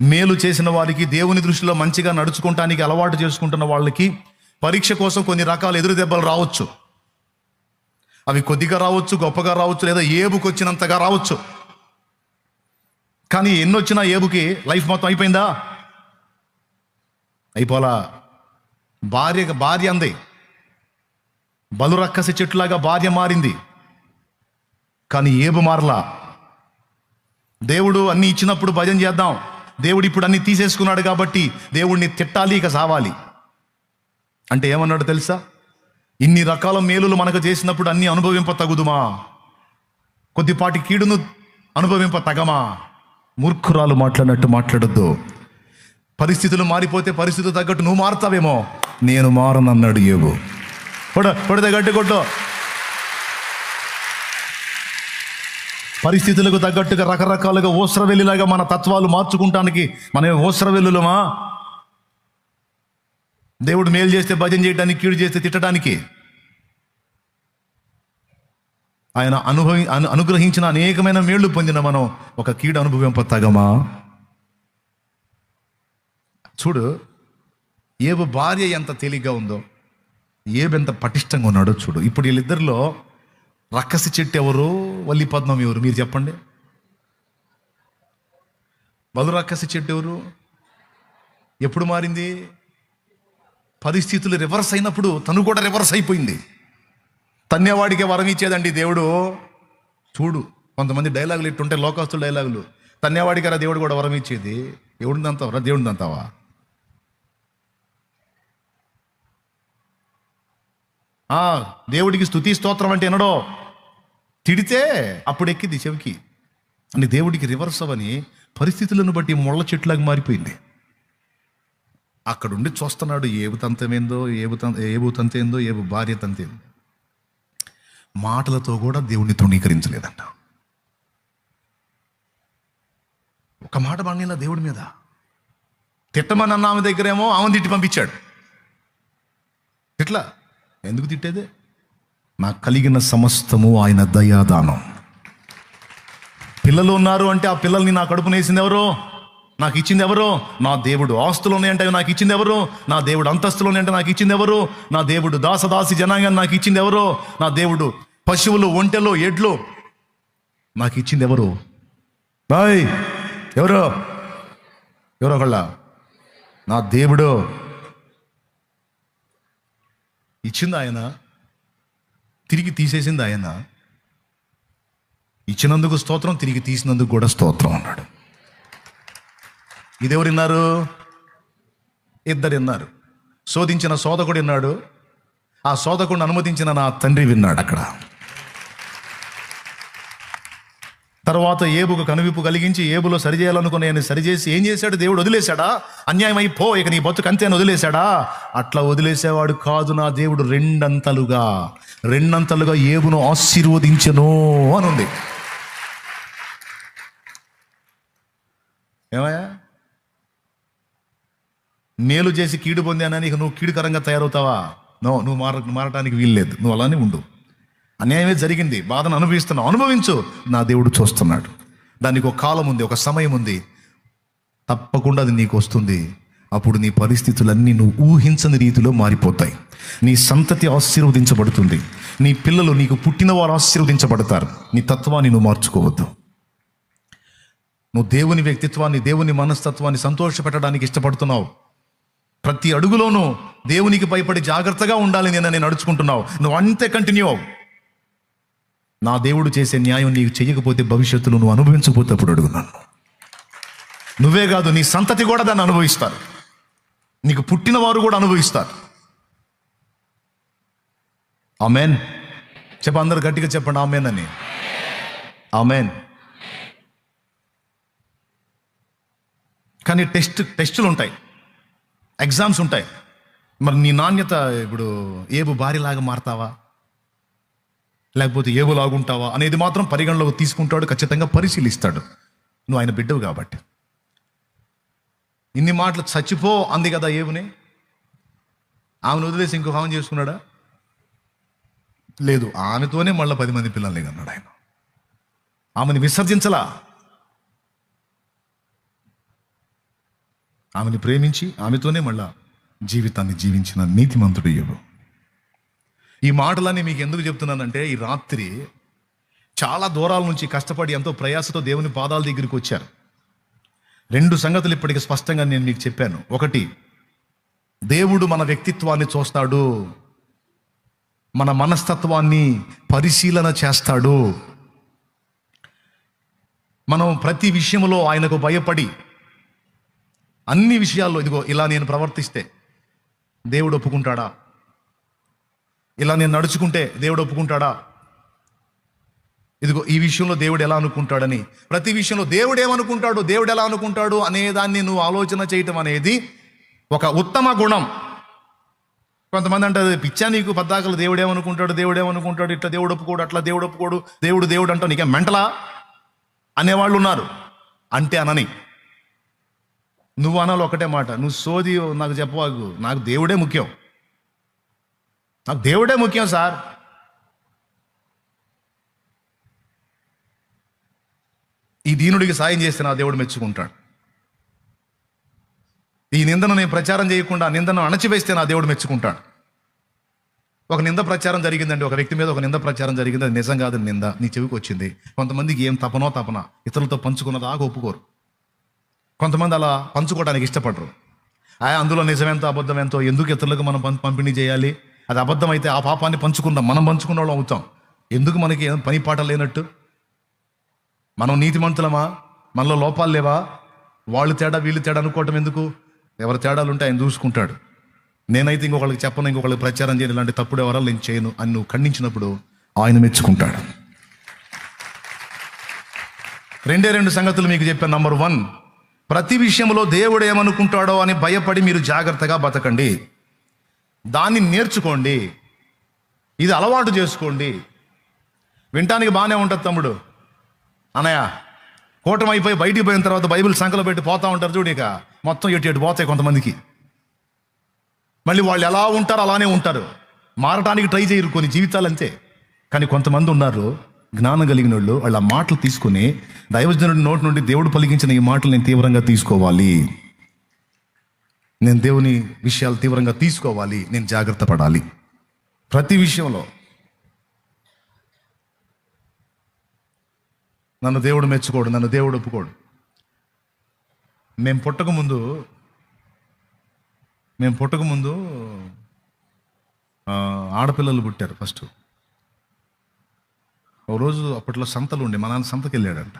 మేలు చేసిన వారికి దేవుని దృష్టిలో మంచిగా నడుచుకుంటానికి అలవాటు చేసుకుంటున్న వాళ్ళకి పరీక్ష కోసం కొన్ని రకాల ఎదురు దెబ్బలు రావచ్చు. అవి కొద్దిగా రావచ్చు గొప్పగా రావచ్చు లేదా ఏబుకి వచ్చినంతగా రావచ్చు. కానీ ఎన్నొచ్చినా ఏబుకి లైఫ్ మొత్తం అయిపోయిందా? అయిపోలా. భార్య భార్య అంది. బలురక్కసి చెట్టులాగా భార్య మారింది. కానీ ఏబు మారలా. దేవుడు అన్ని ఇచ్చినప్పుడు భజన చేద్దాం. దేవుడు ఇప్పుడు అన్ని తీసేసుకున్నాడు కాబట్టి దేవుడిని తిట్టాలి ఇక సావాలి. అంటే ఏమన్నాడు తెలుసా? ఇన్ని రకాల మేలులు మనకు చేసినప్పుడు అన్ని అనుభవింప తగుదుమా? కొద్దిపాటి కీడును అనుభవింప తగమా? మూర్ఖురాలు మాట్లాడినట్టు మాట్లాడొద్దు. పరిస్థితులు మారిపోతే పరిస్థితులు తగ్గట్టు నువ్వు మారుతావేమో? నేను మారనన్నాడు ఏవో పొడ పొడితే గట్టి కొట్టు. పరిస్థితులకు తగ్గట్టుగా రకరకాలుగా ఓస్రవెల్లిలాగా మన తత్వాలు మార్చుకుంటానికి మన ఓస్రవెల్లులమా? దేవుడు మేలు చేస్తే భజన చేయడానికి కీడు చేస్తే తిట్టడానికి ఆయన అనుభవి అను అనుగ్రహించిన అనేకమైన మేళ్ళు పొందిన మనం ఒక కీడు అనుభవింప తగమా చూడు ఏబు భార్య ఎంత తేలిగ్గా ఉందో ఏబెంత ఎంత పటిష్టంగా ఉన్నాడో చూడు. ఇప్పుడు వీళ్ళిద్దరిలో రక్కసి చెట్టు ఎవరు వల్లి పద్మం ఎవరు? మీరు చెప్పండి. బలు రక్కసి చెట్టు ఎవరు? ఎప్పుడు మారింది? పరిస్థితులు రివర్స్ అయినప్పుడు తను కూడా రివర్స్ అయిపోయింది. తన్నేవాడికే వరం ఇచ్చేదండి దేవుడు. చూడు కొంతమంది డైలాగులు ఇట్టుంటే లోకస్తుల డైలాగులు తన్నేవాడికి రా దేవుడు కూడా వరం ఇచ్చేది. ఎవడిని అంతావరా దేవుడిని అంతావా దేవుడికి స్తుతి స్తోత్రం అంటే ఎనడో తిడితే అప్పుడు ఎక్కింది చెవికి. అని దేవుడికి రివర్స్ అవని పరిస్థితులను బట్టి ముళ్ళ చెట్లాగా మారిపోయింది. అక్కడుండి చూస్తున్నాడు ఏబు తంతమేందో ఏబు తం ఏవు తంతేందో ఏబు భార్య తంతేందో. మాటలతో కూడా దేవుణ్ణి తృణీకరించలేదంట. ఒక మాట పండిన దేవుడి మీద? తిట్టమని అన్న ఆమె దగ్గరేమో ఆమె తిట్టి పంపించాడు. ఎట్లా ఎందుకు తిట్టేదే? నాకు కలిగిన సమస్తము ఆయన దయాదానం. పిల్లలు ఉన్నారు అంటే ఆ పిల్లల్ని నా కడుపున వేసింది ఎవరు? నాకు ఇచ్చింది ఎవరు? నా దేవుడు ఆస్తులు ఉన్నాయంటే నాకు ఇచ్చింది ఎవరు? నా దేవుడు అంతస్తులు ఉన్నాయంటే నాకు ఇచ్చింది ఎవరు? నా దేవుడు దాసదాసి జనాంగాన్ని నాకు ఇచ్చింది ఎవరు? నా దేవుడు పశువులు ఒంటెలు ఎడ్లు నాకు ఇచ్చింది ఎవరు? బాయ్ ఎవరు? ఎవరో ఒకళ్ళ? నా దేవుడు. ఇచ్చింది ఆయన తిరిగి తీసేసింది ఆయన ఇచ్చినందుకు స్తోత్రం తిరిగి తీసినందుకు కూడా స్తోత్రం అన్నాడు. ఇదెవరు విన్నారు ఇద్దరు విన్నారు శోధించిన శోధకుడు విన్నాడు ఆ శోధకుడిని అనుమతించిన నా తండ్రి విన్నాడు అక్కడ. తర్వాత ఏబుకు కనువిప్పు కలిగించి ఏబులో సరిచేయాలనుకుని నేను సరిచేసి ఏం చేశాడు? దేవుడు వదిలేశాడా? అన్యాయం అయిపో ఇక నీ బతుకు అంతే వదిలేశాడా? అట్లా వదిలేసేవాడు కాదు నా దేవుడు రెండంతలుగా. రెండంతలుగా ఏబును ఆశీర్వదించను అని ఉంది ఏమయ్యా? మేలు చేసి కీడు పొందానని ఇక నువ్వు కీడుకరంగా తయారవుతావా? నో నువ్వు మార మారటానికి వీల్లేదు. నువ్వు అలానే ఉండు. అన్యాయమే జరిగింది. బాధను అనుభవిస్తున్నావు. అనుభవించు. నా దేవుడు చూస్తున్నాడు. దానికి ఒక కాలం ఉంది ఒక సమయం ఉంది. తప్పకుండా అది నీకు వస్తుంది. అప్పుడు నీ పరిస్థితులన్నీ నువ్వు ఊహించని రీతిలో మారిపోతాయి. నీ సంతతి ఆశీర్వదించబడుతుంది. నీ పిల్లలు నీకు పుట్టిన వారు ఆశీర్వదించబడతారు. నీ తత్వాన్ని నువ్వు మార్చుకోవద్దు. నువ్వు దేవుని వ్యక్తిత్వాన్ని దేవుని మనస్తత్వాన్ని సంతోషపెట్టడానికి ఇష్టపడుతున్నావు. ప్రతి అడుగులోనూ దేవునికి భయపడి జాగ్రత్తగా ఉండాలి నేను నేను నడుచుకుంటున్నావు. నువ్వు అంతే కంటిన్యూ అవు. నా దేవుడు చేసే న్యాయం నీకు చేయకపోతే భవిష్యత్తులో నువ్వు అనుభవించకపోతే అప్పుడు అడుగున్నాను నువ్వే కాదు నీ సంతతి కూడా దాన్ని అనుభవిస్తారు. నీకు పుట్టిన వారు కూడా అనుభవిస్తారు. ఆమెన్. చెప్ప అందరు గట్టిగా చెప్పండి ఆమెన్ అని. ఆమెన్. కానీ టెస్ట్ టెస్టులు ఉంటాయి. ఎగ్జామ్స్ ఉంటాయి. మరి నీ నాణ్యత ఇప్పుడు ఏబు భార్యలాగా మారతావా? లేకపోతే ఏవో లాగుంటావా అనేది మాత్రం పరిగణలోకి తీసుకుంటాడు ఖచ్చితంగా పరిశీలిస్తాడు. నువ్వు ఆయన బిడ్డవు కాబట్టి. ఇన్ని మాటలు చచ్చిపో అంది కదా ఏవుని ఆమెను వదిలేసి ఇంకో ఆమె చేసుకున్నాడా? లేదు ఆమెతోనే మళ్ళీ పది మంది పిల్లల్ని అన్నాడు ఆయన. ఆమెని విసర్జించలా. ఆమెని ప్రేమించి ఆమెతోనే మళ్ళా జీవితాన్ని జీవించిన నీతిమంతుడు యోబు ఈ మాటలన్నీ మీకు ఎందుకు చెప్తున్నానంటే ఈ రాత్రి చాలా దూరాల నుంచి కష్టపడి ఎంతో ప్రయాసతో దేవుని పాదాల దగ్గరికి వచ్చారు. రెండు సంగతులు ఇప్పటికి స్పష్టంగా నేను మీకు చెప్పాను. ఒకటి దేవుడు మన వ్యక్తిత్వాన్ని చూస్తాడు మన మనస్తత్వాన్ని పరిశీలన చేస్తాడు. మనం ప్రతి విషయంలో ఆయనకు భయపడి అన్ని విషయాల్లో ఇదిగో ఇలా నేను ప్రవర్తిస్తే దేవుడు ఒప్పుకుంటాడా? ఇలా నేను నడుచుకుంటే దేవుడు ఒప్పుకుంటాడా? ఇదిగో ఈ విషయంలో దేవుడు ఎలా అనుకుంటాడని. ప్రతి విషయంలో దేవుడు ఏమనుకుంటాడు? దేవుడు ఎలా అనుకుంటాడు అనే దాన్ని నువ్వు ఆలోచన చేయటం అనేది ఒక ఉత్తమ గుణం. కొంతమంది అంటారు పిచ్చా నీకు? పద్దాకలు దేవుడు ఏమనుకుంటాడు? దేవుడు ఏమనుకుంటాడు? ఇట్లా దేవుడు ఒప్పుకోడు అట్లా దేవుడు ఒప్పుకోడు దేవుడు దేవుడు అంటావు. నీకేం మెంటలా? అనేవాళ్ళు ఉన్నారు. అంటే అనని. నువ్వు అనాలి ఒకటే మాట. నువ్వు సోది నాకు చెప్పవాకు నాకు దేవుడే ముఖ్యం. నాకు దేవుడే ముఖ్యం సార్. ఈ దీనుడికి సాయం చేస్తే నా దేవుడు మెచ్చుకుంటాడు. ఈ నిందను నేను ప్రచారం చేయకుండా నిందను అణచివేస్తే నా దేవుడు మెచ్చుకుంటాడు. ఒక నింద ప్రచారం జరిగిందండి ఒక వ్యక్తి మీద ఒక నింద ప్రచారం జరిగింది అది నిజం కాదు నింద నీ చెవికి వచ్చింది. కొంతమందికి ఏం తపనో తపన ఇతరులతో పంచుకున్నదాకా ఒప్పుకోరు. కొంతమంది అలా పంచుకోవడానికి ఇష్టపడరు. ఆ అందులో నిజమెంత అబద్ధం ఎంతో ఎందుకు ఇతరులకు మనం పంపిణీ చేయాలి? అది అబద్ధమైతే ఆ పాపాన్ని పంచుకుందాం. మనం పంచుకున్న వాళ్ళం అవుతాం. ఎందుకు మనకి పని పాట లేనట్టు? మనం నీతిమంతులమా? మనలో లోపాలు లేవా? వాళ్ళు తేడా వీళ్ళు తేడా అనుకోవటం ఎందుకు? ఎవరి తేడాలు ఉంటే ఆయన చూసుకుంటాడు. నేనైతే ఇంకొకళ్ళకి చెప్పను ఇంకొకళ్ళకి ప్రచారం చేయను. ఇలాంటి తప్పుడు ఎవరాలు నేను చేయను అని నువ్వు ఖండించినప్పుడు ఆయన మెచ్చుకుంటాడు. రెండే రెండు సంగతులు మీకు చెప్పాను నంబర్ వన్ ప్రతి విషయంలో దేవుడు ఏమనుకుంటాడో అని భయపడి మీరు జాగ్రత్తగా బతకండి. దాన్ని నేర్చుకోండి. ఇది అలవాటు చేసుకోండి. వినటానికి బాగానే ఉంటుంది తమ్ముడు. అన్నయ్య కూటమి అయిపోయి బయటికి పోయిన తర్వాత బైబిల్ సంకలో పెట్టి పోతా ఉంటారు చూడు ఇక. మొత్తం ఎటు ఎటు పోతాయి కొంతమందికి. మళ్ళీ వాళ్ళు ఎలా ఉంటారో అలానే ఉంటారు. మారటానికి ట్రై చేయరు కొన్ని జీవితాలు అంతే. కానీ కొంతమంది ఉన్నారు జ్ఞానం కలిగిన వాళ్ళు వాళ్ళ మాటలు తీసుకుని దైవజనుడి నోటి నుండి దేవుడు పలికించిన ఈ మాటలు నేను తీవ్రంగా తీసుకోవాలి. నేను దేవుని విషయాలు తీవ్రంగా తీసుకోవాలి నేను జాగ్రత్త పడాలి. ప్రతి విషయంలో నన్ను దేవుడు మెచ్చుకోడు నన్ను దేవుడు ఒప్పుకోడు. మేము పుట్టకముందు మేము పుట్టక ముందు ఆడపిల్లలు పుట్టారు ఫస్ట్. ఓ రోజు అప్పట్లో సంతలు ఉండే మా నాన్న సంతకి వెళ్ళాడంట